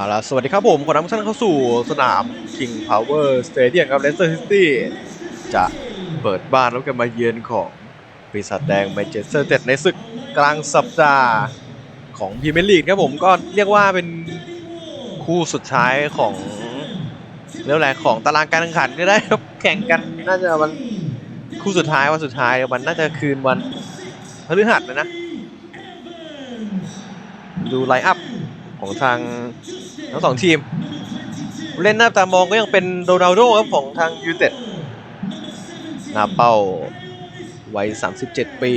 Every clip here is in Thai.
เอาล่ะสวัสดีครับผมขอนรับทุกท่านเข้าสู่สนาม King Power Stadium ครับ Leicester City จะเปิดบ้านแล้วกันมาเยือนของปีศาจแดงแมนเชสเตอร์เต็ดในศึกกลางสัปดาห์ของพรีเมียร์ลีกครับผมก็เรียกว่าเป็นคู่สุดท้ายของเรื่องอะไรของตารางการแข่งขันก็ได้ครับแข่งกันน่าจะวันคู่สุดท้ายวันสุดท้ายมันน่าจะคืนวันพฤหัสนะนะดูไลน์อัพของทาง ทั้งสองทีม เล่นหน้าตามองก็ยังเป็นโรนัลโดครับของทางยูเต็ดนาเป้าวัย 37 ปี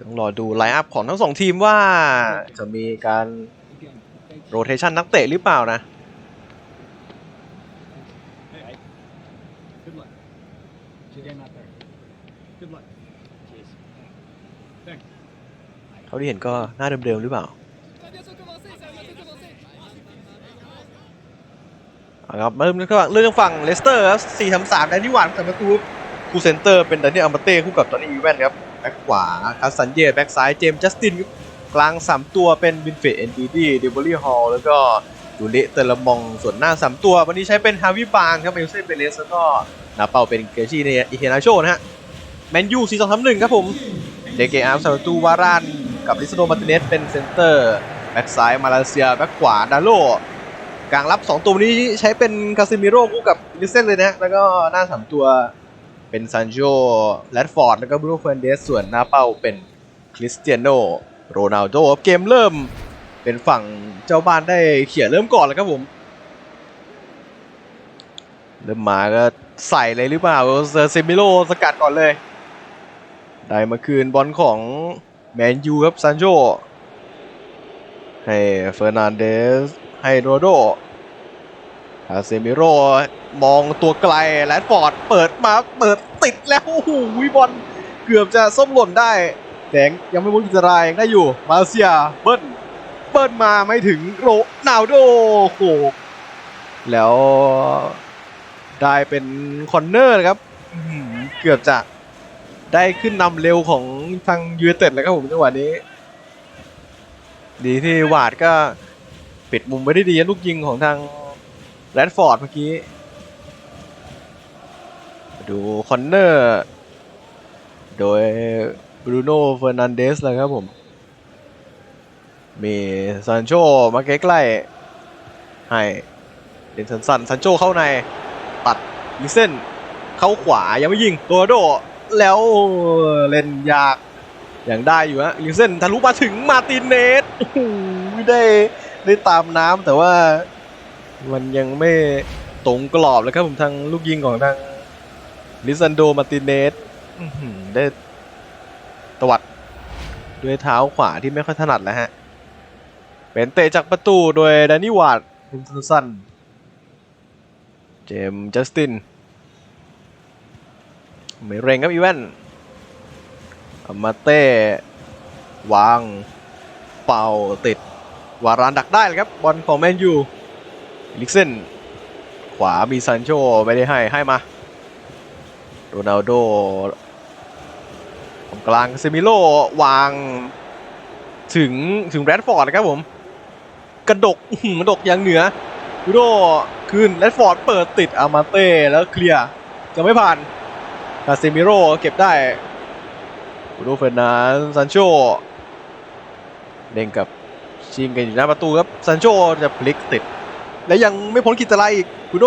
ต้องรอดูไลน์อัพของทั้งสองทีมว่าจะมีการโรเทชันนักเตะหรือเปล่านะาที่เห็นก็หน้าเดิมๆหรือเปล่าเอาครับเริ่มกันก่อนเรื่องฝั่งเลสเตอร์ครับ4 3 3แดนนี่หวานแต่ประตูคู่เซนเตอร์เป็นดันนี่อัมเบเต้คู่กับตอนนี้อีแวนครับแบ็คขวาคาสันเย่แบ็คซ้ายเจมส์จัสตินกลาง3ตัวเป็นวินเฟดเอ็นดีดีเดบรี่ฮอลแล้วก็ดูเลเตอร์ลมองส่วนหน้า3ตัววันนี้ใช้เป็นฮาวิบางครับเอลเซ่เปเรสแล้วก็นาเปาเป็นเกจิเนอิเทนาโชนะฮะแมนยู4 2 3 1ครับผมเดเกอาร์มซาตูวาราน กับลิซโดมาติเนสเป็นเซนเตอร์แบ็คซ้ายมาเลเซียแบ็คขวาดาโลกลางรับ 2 ตัวนี้ใช้เป็นคาซิมิโร่คู่กับลิเซนเลยนะแล้วก็หน้า3ตัวเป็นซันโจแรดฟอร์ดแล้วก็บรูโน่เฟรนเดสส่วนหน้าเป้าเป็นคริสเตียโนโรนัลโดเกมเริ่มเป็นฝั่งเจ้าบ้านได้เขี่ยเริ่มก่อนแล้วครับผม เริ่มมาก็ใส่เลยหรือเปล่าเซอร์เซมิโลสกัดก่อนเลย ได้มาคืนบอลของ แมนยูครับซันโจให้เฟอร์นันเดส ให้โรโดอาเซมิโรมองตัวไกลแรดฟอร์ดเปิดมาเปิดติดแล้วโอ้โหบอลเกือบจะส้มหล่นได้ แต่ยังไม่พ้นอันตรายยังได้อยู่มาเซียเบิ้ลเบิ้ลมาไม่ถึงโรนาโดโอ้โหแล้วได้เป็นคอนเนอร์ครับ เกือบจะ ได้ขึ้นนำเร็วของทางยูเอเต็ดเลยครับผมจังหวะนี้ ดีที่วาดก็ปิดมุมไว้ได้ดีนะลูกยิงของทางแรดฟอร์ดเมื่อกี้ ดูคอนเนอร์ โดยบรูโน่เฟอร์นันเดสเลยครับผม มีซันโชมาใกล้ๆให้เดนสันสันซันโชเข้าใน ตัดลิเซนเข้าขวายังไม่ยิงตัวโด แล้วเล่นยากอย่างได้อยู่ฮะลิเซนทะลุมาถึงมาตินเนสโอ้โหได้ได้ตามน้ำแต่ว่ามันยังไม่ตรงกรอบเลยครับผมทางลูกยิงของทางลิซันโดมาตินเนสได้ตวัดด้วยเท้าขวาที่ไม่ค่อยถนัดแล้วฮะ เป็นเตะจากประตูโดยแดนนี่วาร์ดเป็นสั้นเจมส์จัสติน ไม่เร่งครับอีเวนมาเต้วางเป่าติด วารานดักได้เลยครับ บอลของแมนยูลิกเซนขวามีซันโชไม่ได้ให้ให้มาโรนัลโดของกลางเซมิโลวางถึงถึงแรดฟอร์ดนะครับผม กระดกกระดกอย่างเหนือยูโดขึ้นแรดฟอร์ดเปิดติดอามาเต้แล้วเคลียร์จะไม่ผ่าน คาเซมิโรเก็บได้บูโดเฟรนันซันโชเด้งกับชิงกันอยู่หน้าประตูครับซันโชจะพลิกติด และยังไม่พ้นกิจอะไรอีกคุโด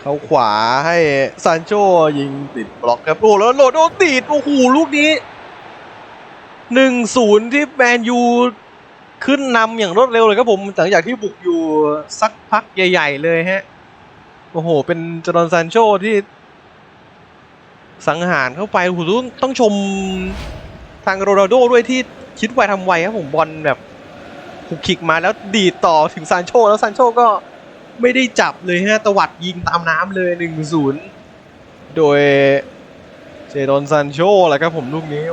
เข้าขวาให้ซันโชยิงติดบล็อกครับ โอ้แล้วโหลดโดติด โอ้โหลูกนี้หนึ่งศูนย์ที่แมนยูขึ้นนำอย่างรวดเร็วเลยครับผมหลังจากที่บุกอยู่สักพักใหญ่ ๆ เลยฮะ โอ้โห เป็นจอร์นซันโชที่ สังหารเข้าไปโอ้โหต้องต้องชมทางโรนัลโดด้วยที่คิดไวทำไวครับผมบอลแบบขุกขิกมาแล้วดีดต่อถึงซานโชแล้วซานโชก็ไม่ได้จับเลยฮะตวัดยิงตามน้ำเลย1-0 โดยเจดอนซานโชแหละครับผมลูกนี้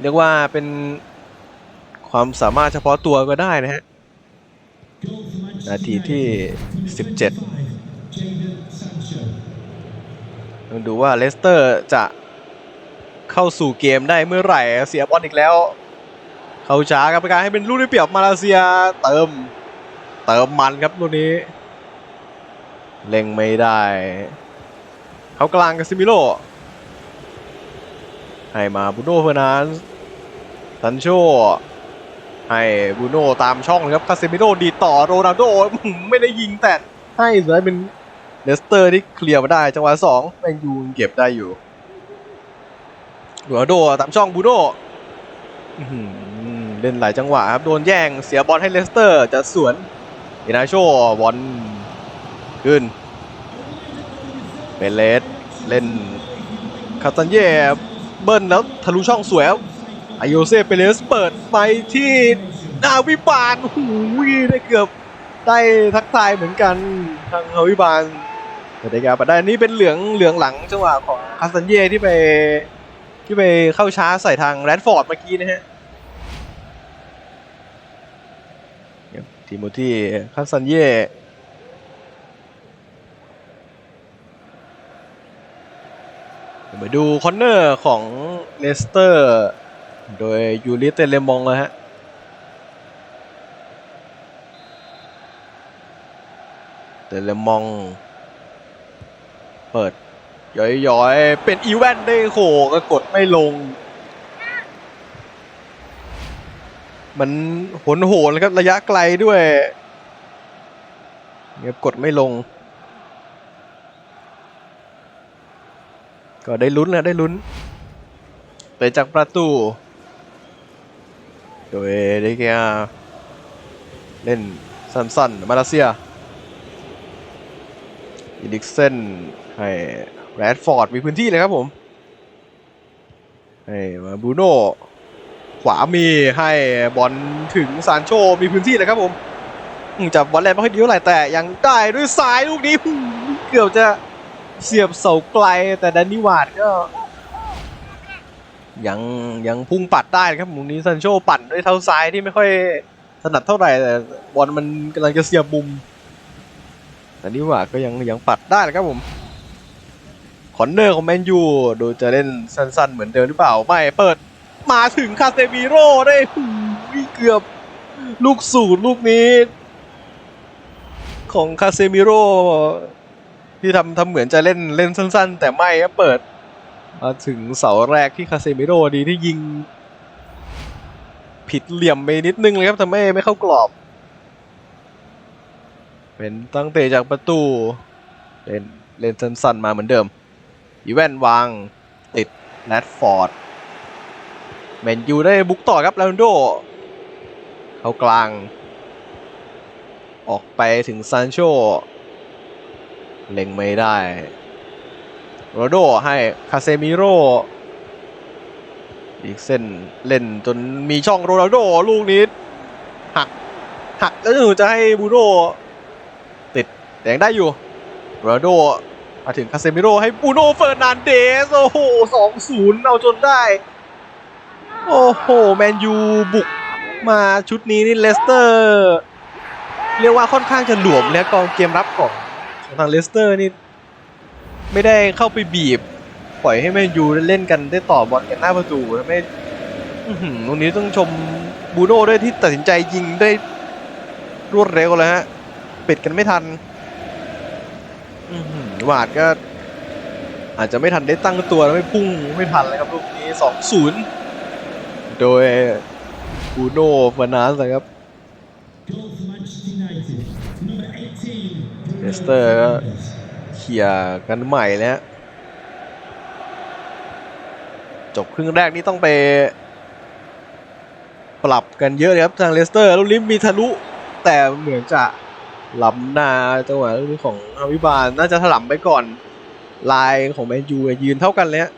เรียกว่าเป็นความสามารถเฉพาะตัวก็ได้นะฮะ นาทีที่ 17 ดูว่าเลสเตอร์จะเข้าสู่เกมได้เมื่อไหร่เสียบอลอีกแล้ว เข้าช้าครับเป็นการให้เป็นลูกได้เปรียบมาเลเซียเติมเติมมันครับลูกนี้ เล็งไม่ได้ เขากลางกับซิมิโลให้มาบูโน่เฟอร์นานซันโชให้บูโน่ตามช่องครับคาเซมิโร่ดีดต่อโรนัลโดไม่ได้ยิงแต่ให้สุดท้ายเป็น เลสเตอร์ที่เคลียร์มาได้จังหวะสองแมนยูเก็บได้อยู่โรนัลโดตามช่องบูโน่อื้อหือเล่นหลายจังหวะครับ โดนแย่งเสียบอลให้เลสเตอร์จะสวนอินาโชบอลขึ้นเป็นเลสเล่นคาตันเย่เบิ้ลแล้วทะลุช่องสวยครับอายโยเซเปเรสเปิดไปที่นาวิบาลโอ้โหได้เกือบได้ทักทายเหมือนกันทางฮาวิบาล แต่ได้การปัดได้นี่เป็นเหลืองเหลืองหลังจังหวะของคาสันเย่ที่ไปที่ไปเข้าช้าใส่ทางแรดฟอร์ดเมื่อกี้นะฮะครับทีโมธีคาสันเย่เดี๋ยวมาดูคอนเนอร์ของเลสเตอร์ โดยยูริเตเลมองเลยฮะเตเลมอง เปิดย้อยๆ เป็นอีแวนได้โหก็กดไม่ลง มันโหนโหนๆเลยครับระยะไกลด้วยเนี่ยกดไม่ลง ก็ได้ลุ้นนะได้ลุ้นเตะจากประตู โดยเดเกียเล่นสั้นๆ มาเลเซียอีดิกเซน ให้แรดฟอร์ดมีพื้นที่เลยครับผมให้มาบูโน่ขวามีให้บอลถึงซานโชมีพื้นที่เลยครับผมจับบอลแรกไม่ค่อยดีเท่าไหร่แต่ยังได้ด้วยซ้ายลูกนี้เกือบจะเสียบเสาไกลแต่แดนนี่วาดก็ ยังยังพุ่งปัดได้ครับมุมนี้ซันโชปั่นด้วยเท้าซ้ายที่ไม่ค่อยถนัดเท่าไหร่แต่บอลมันกำลังจะเสียบมุมแต่นี่ว่าก็ยังยังปัดได้นะครับผม อนเนอร์ของแมนยูดูจะเล่นสั้นๆ เหมือนเดิมหรือเปล่า ไม่เปิดมาถึงคาเซมิโร่ได้หูเกือบลูกสูตรลูกนี้ ของคาเซมิโร่ที่ทำทำเหมือนจะเล่นเล่นสั้น ๆ แต่ไม่เปิดมาถึงเสาแรกที่คาเซมิโร่ดีที่ยิง ผิดเหลี่ยมไปนิดนึงเลยครับทำให้ไม่เข้ากรอบ เป็นตั้งเตะจากประตู เล่นเล่นสั้นๆมาเหมือนเดิม อีแวนวางติดแรดฟอร์ดแมนยูได้บุกต่อครับลาวนโด เข้ากลาง ออกไปถึงซานโชเล็งไม่ได้โรโดให้คาเซมิโรอีกเส้นเล่นจนมีช่องโรนัลโดลูกนี้หักหักแล้วจะให้บูโน่ติดแต่งได้อยู่โรนัลโด มาถึงคาเซมิโร่ให้บูโน่เฟอร์นันเดสโอ้โหสองศูนย์เอาจนได้ โอ้โห แมนยูบุกมาชุดนี้นี่เลสเตอร์ เรียกว่าค่อนข้างจะหลวมแล้วกองเกมรับของของทางเลสเตอร์นี่ ไม่ได้เข้าไปบีบ ปล่อยให้แมนยูเล่นกันได้ต่อบอลกันหน้าประตูทำให้ตรงนี้ต้องชมบูโน่ด้วยที่ตัดสินใจยิงได้รวดเร็วเลยฮะปิดกันไม่ทัน อื วาดก็ อาจจะไม่ทันได้ตั้งตัวแล้วไม่พุ่งไม่ทันเลยครับลูกนี้สองศูนย์โดยบูโน่ฟานาสนะครับเลสเตอร์ก็เคลียกันใหม่แล้วจบครึ่งแรกนี่ต้องไป ปรับกันเยอะเลยครับทางเลสเตอร์ลูกนี้มีทะลุ แต่เหมือนจะ ล้ำหน้าจังหวะลูกนี้ของอาวิบาลน่าจะถล่มไปก่อนลายของแมนยูยืนเท่ากันเลยฮะ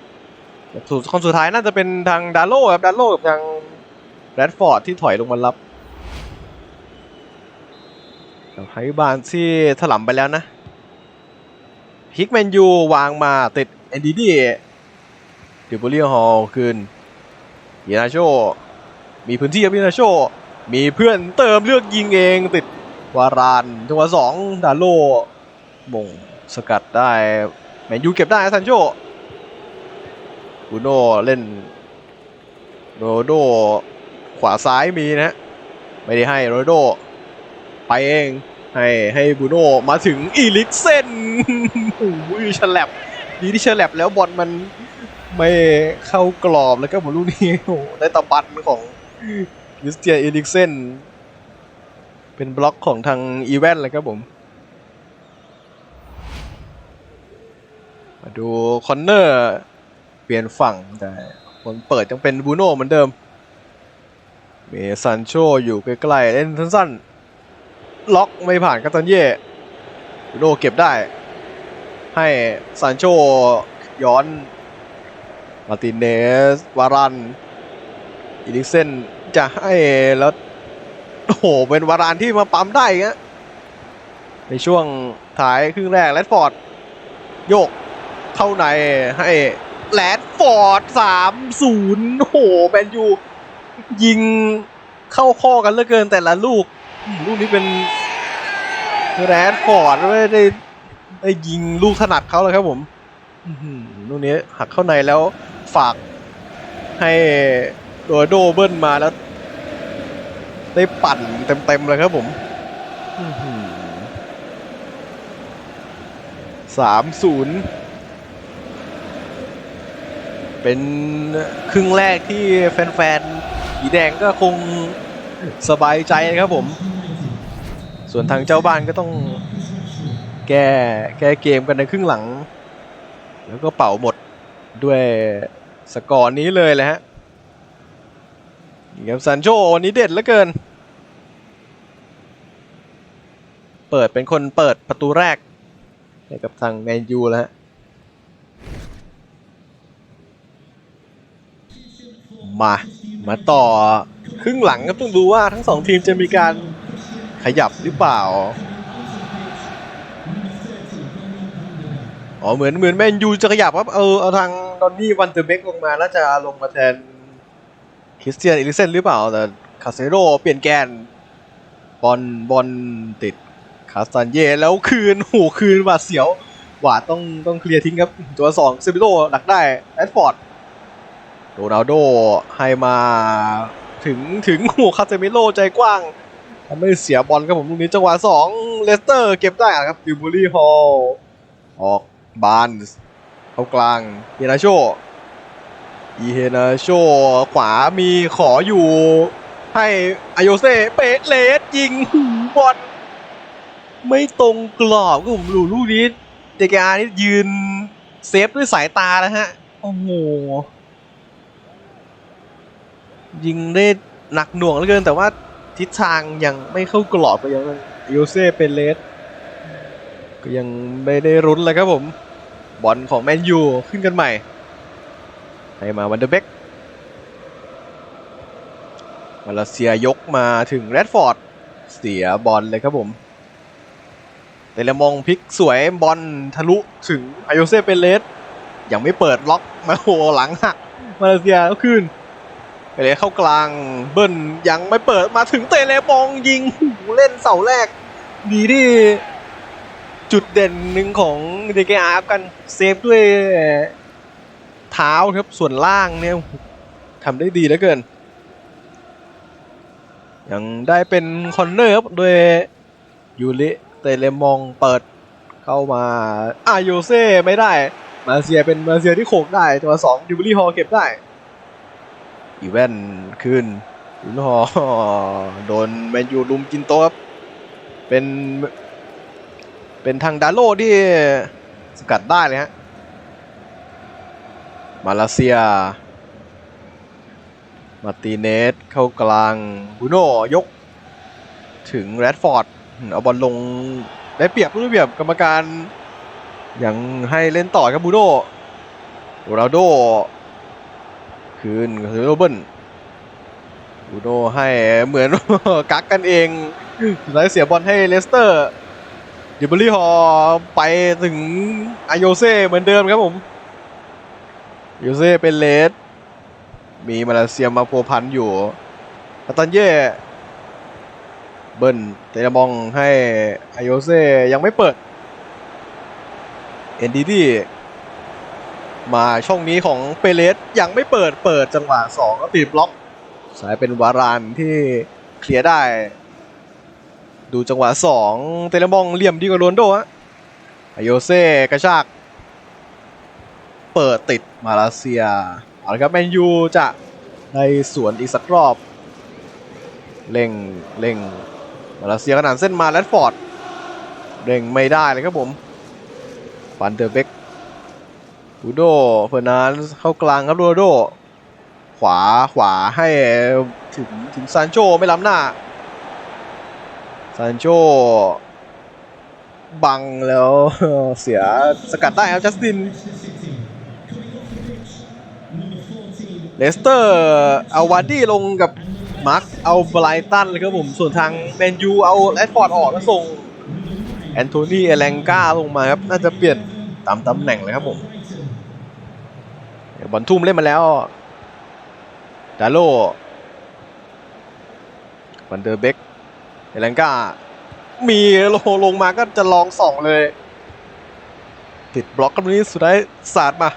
สุดคนสุดท้ายน่าจะเป็นทางดาโลครับดาโลกับทางแรดฟอร์ดที่ถอยลงมารับกับไฮบานที่ถล่มไปแล้วนะฮิกแมนยูวางมาติดเอ็นดีดีเดิบูเลียฮอลคืนยีนาโชมีพื้นที่ครับยีนาโชมีเพื่อนเติมเลือกยิงเองติด วารานจังหวะสองดาโลมงสกัดได้แมนยูเก็บได้ซันโชบูโน่เล่นโรโดขวาซ้ายมีนะไม่ได้ให้โรโด ไปเองให้ให้บูโน่มาถึงอีลิกเซนโอ้ยฉลับดีที่ฉลับแล้วบอลมันไม่เข้ากรอบแล้วก็ผมดลูกนี้โอ้ได้ตะบันของคริสเตียนอีลิกเซน เป็นบล็อกของทางอีเวนต์เลยครับผม มาดูคอนเนอร์เปลี่ยนฝั่งแต่คนเปิดยังเป็นบูโน่เหมือนเดิม เมซันโชอยู่ใกล้ๆเล่นสั้นๆ ล็อกไม่ผ่านกาตันเย่บูโน่เก็บได้ ให้ซันโชย้อน มาตินเนส วารันอีลิกเซนจะให้แล้ว โอ้โห เป็นวารานที่มาปั๊มได้อีกฮะในช่วงท้ายครึ่งแรกแรดฟอร์ด โยกเข้าในให้แรดฟอร์ดสามศูนย์โอ้โหแมนยูยิงเข้าข้อกันเหลือเกินแต่ละลูก ลูกนี้เป็นแรดฟอร์ดไม่ได้ได้ยิงลูกถนัดเขาเลยครับผมลูกนี้หักเข้าในแล้วฝากให้โรนัลโดเบิ้ลมาแล้ว ได้ปั่นเต็มๆเลยครับผมสามศูนย์เป็นครึ่งแรกที่แฟนๆสีแดงก็คงสบายใจนะครับผม ส่วนทางเจ้าบ้านก็ต้องแก้แก้เกมกันในครึ่งหลัง แล้วก็เป่าหมดด้วยสกอร์นี้เลยแหละฮะ ครับซันโชวันนี้เด็ดเหลือเกิน เปิดเป็นคนเปิดประตูแรกให้กับทางแมนยูแล้วฮะมา มาต่อครึ่งหลังครับต้องดูว่าทั้งสองทีมจะมีการขยับหรือเปล่า อ๋อเหมือนเหมือนแมนยูจะขยับครับ เออเอาทางดอนนี่วันเดอร์เบกลงมาแล้วจะลงมาแทน คริสเตียนอิลิเซนหรือเปล่า แต่คาเซโรเปลี่ยนแกน บอลบอลติดคาสตันเย่แล้วคืนโหคืนหวาดเสียวหวาดต้องต้องเคลียร์ทิ้งครับ ตัวสองเซบิโลดักได้แอดฟอร์ดโรนัลโดให้มาถึงถึงหัวคาเซมิโลใจกว้างทำให้เสียบอลครับผมลูกนี้จังหวะสองเลสเตอร์เก็บได้ครับดิวบูรี่ฮอลออกบานเข้ากลางเฮนาโช อีเฮนาโชขวามีขออยู่ให้อโยเซ่เปเลสยิงบอลไม่ตรงกรอบก็ผมรู้ลูกนี้เดกอานี่ยืนเซฟด้วยสายตานะฮะ โอ้โห ยิงได้หนักหน่วงเหลือเกิน แต่ว่าทิศทางยังไม่เข้ากรอบก็ยังอโยเซ่เป็นเลสก็ยังไม่ได้รุนเลยครับผม บอลของแมนยูขึ้นกันใหม่ ให้มาวันเดอร์เบกมาเลเซียยกมาถึงแรดฟอร์ด เสียบอลเลยครับผมเตเลมองพลิกสวยบอลทะลุถึงอายโยเซเปเลสยังไม่เปิดล็อกมาโหหลังหักมาเลเซียก็ขึ้นเปเลสเข้ากลางเบิ้ลยังไม่เปิดมาถึงเตเลมองยิงเล่นเสาแรก ดีที่จุดเด่นหนึ่งของเดกอากันเซฟด้วย เท้าครับส่วนล่างเนี่ยทำได้ดีเหลือเกิน ยังได้เป็นคอนเนอร์ครับโดยยูริเตเลมองเปิดเข้ามาอาโยเซ่ไม่ได้ มาเซียเป็นมาเซียที่โขกได้ตัวสองยูบิลี่ฮอลเก็บได้อีเวนขึ้นยูนฮอโดนแมนยูลุมกินโต๊ะครับเป็นเป็นทางดาโลที่สกัดได้เลยฮะ มาเลเซีย มาร์ติเนสเข้ากลางบูโน่ยกถึงแรดฟอร์ด เอาบอลลงได้เปรียบได้เปรียบกรรมการ ยังให้เล่นต่อครับบูโน่โรนัลโดคืนคือโรเบิลบูโน่ให้เหมือน กักกันเองสุดท้ายเสียบอลให้เลสเตอร์ดิบลี่ฮอไปถึงอายโยเซ่เหมือนเดิมครับผม ยูเซ่เป็นเลสมีมาเลเซียมาพัวพันอยู่คาตันเย่เบิ้ลเตะมองให้อายเซ่ยังไม่เปิด เอ็นดีดีมาช่องนี้ของเปเลสยังไม่เปิดเปิดจังหวะสองก็ติดบล็อก สายเป็นวารานที่เคลียร์ได้ ดูจังหวะสองเตเลมองเหลี่ยมดีกว่าโรนโดฮะอายเซ่กระชาก เปิดติดมาเลเซียเอาละครับแมนยูจะได้สวนอีกสักรอบเร่งเร่งมาเลเซียขนาดเส้นมาแรดฟอร์ดเร่งไม่ได้เลยครับผมฟันเดอร์เบกอูโดเฟอร์นันเข้ากลางครับโรนัลโด ขวาขวาให้ถึงถึงซานโชไม่ล้ำหน้าซานโชบังแล้วเสียสกัดได้ครับจัสติน เลสเตอร์เอาวาร์ดี้ลงกับมาร์คเอาไบรตันเลยครับผมส่วนทางแมนยูเอาแรดฟอร์ดออกแล้วส่งแอนโทนีเอเลงกาลงมาครับน่าจะเปลี่ยนตามตำแหน่งเลยครับผมบอลทุ่มเล่นมาแล้วดาโลวันเดอร์เบกเอเลงกามีโลลงมาก็จะลองส่องเลย ติดบล็อกกันตรงนี้สุดท้ายสาดมา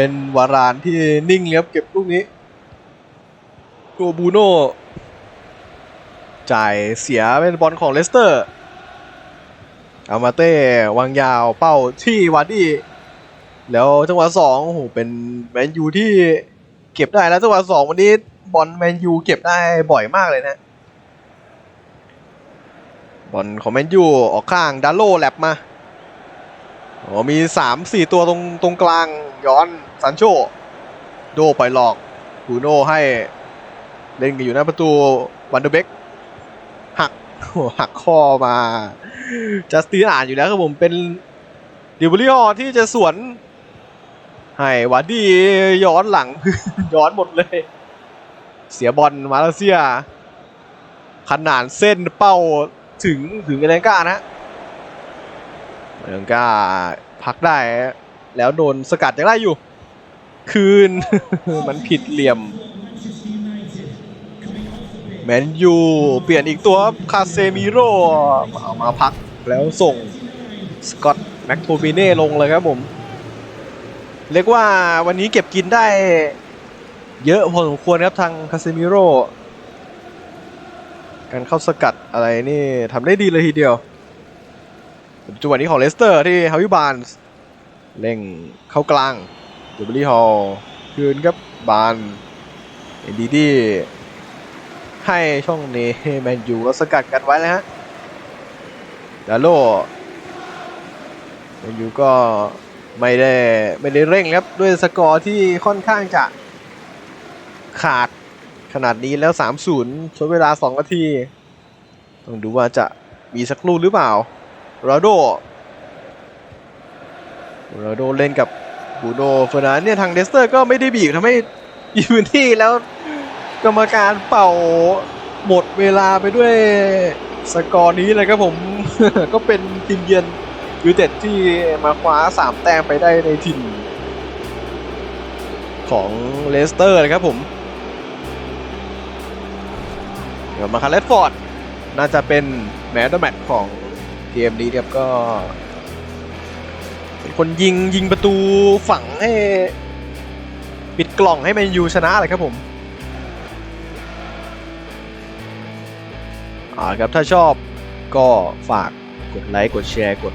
เป็นวารานที่นิ่งเลยบเก็บลูกนี้โกบูโน่จ่ายเสียเป็นบอลของเลสเตอร์อามาเต้วางยาวเป้าที่วาดี้แล้วจังหวะสองโอ้โหเป็นแมนยูที่เก็บได้แล้วจังหวะสองวันนี้บอลแมนยูเก็บได้บ่อยมากเลยนะบอลของแมนยูออกข้างดาโลแลบมาโอ้มีสามสี่ตัวตรงตรงกลางย้อน ซันโชโดไปหลอกบูโน่ให้เล่นกันอยู่หน้าประตูวันเดอร์เบกหักหักข้อมาจัสตินอ่านอยู่แล้วครับผมเป็นดิวบริออที่จะสวนให้วาร์ดี้ย้อนหลัง ย้อนหมดเลย เสียบอลมาเลเซีย ขนาดเส้นเป้าถึงถึงเอเลนก้านะเมืองก้าพักได้แล้วโดนสกัดยังได้อยู่ คืน มันผิดเหลี่ยม แมนยูเปลี่ยนอีกตัวคาเซมิโร่เอามาพักแล้วส่งสกอตแม็กโทมิเน่ลงเลยครับผม เรียกว่าวันนี้เก็บกินได้เยอะพอสมควรครับทางคาเซมิโร่การเข้าสกัดอะไรนี่ทำได้ดีเลยทีเดียวจังหวะนี้ของเลสเตอร์ที่ฮาวิบานเร่งเข้ากลาง ดูบลี่ฮอลคืนครับบานเอ็นดีดีให้ช่องนี้แมนยูก็สกัดกันไว้แล้วฮะดาโลแมนยูก็ไม่ได้ไม่ได้เร่งครับด้วยสกอร์ที่ค่อนข้างจะขาดขนาดนี้แล้ว 3-0ใช้เวลา 2 นาที ต้องดูว่าจะมีสักลูกหรือเปล่าโรนัลโดโรนัลโดเล่นกับ บูโนเฟอร์นันเนี่ยทางเดสเตอร์ก็ไม่ได้บีบทำให้มีพื้นที่แล้วกรรมการเป่าหมดเวลาไปด้วยสกอร์นี้เลยครับผม ก็เป็นทีมเยือนยูเต็ดที่มาคว้า 3 แต้มไปได้ในถิ่นของเลสเตอร์นะครับผม เดี๋ยวมาคันเลดฟอร์ด น่าจะเป็นแมตช์แมตช์ของเกมนี้ครับก็ เป็นคนยิงยิงประตูฝังให้ปิดกล่องให้แมนยูชนะเลยครับผมอ่าครับถ้าชอบก็ฝากกดไลค์กดแชร์กด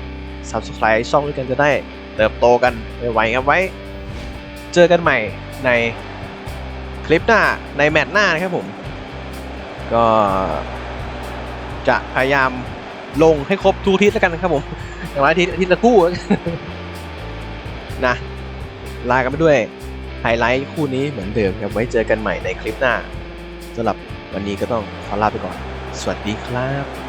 Subscribe ช่องด้วยกันจะได้เติบโตกันไวๆครับไว้ เจอกันใหม่ในคลิปหน้าในแมตช์หน้านะครับผม ก็จะพยายามลงให้ครบทุกทิตย์แล้วกันนะครับผมอย่างไรทิตย์อาทิตย์ละคู่ นะ ลากันไปด้วยไฮไลท์คู่นี้เหมือนเดิมครับไว้เจอกันใหม่ในคลิปหน้าสำหรับวันนี้ก็ต้องขอลาไปก่อน สวัสดีครับ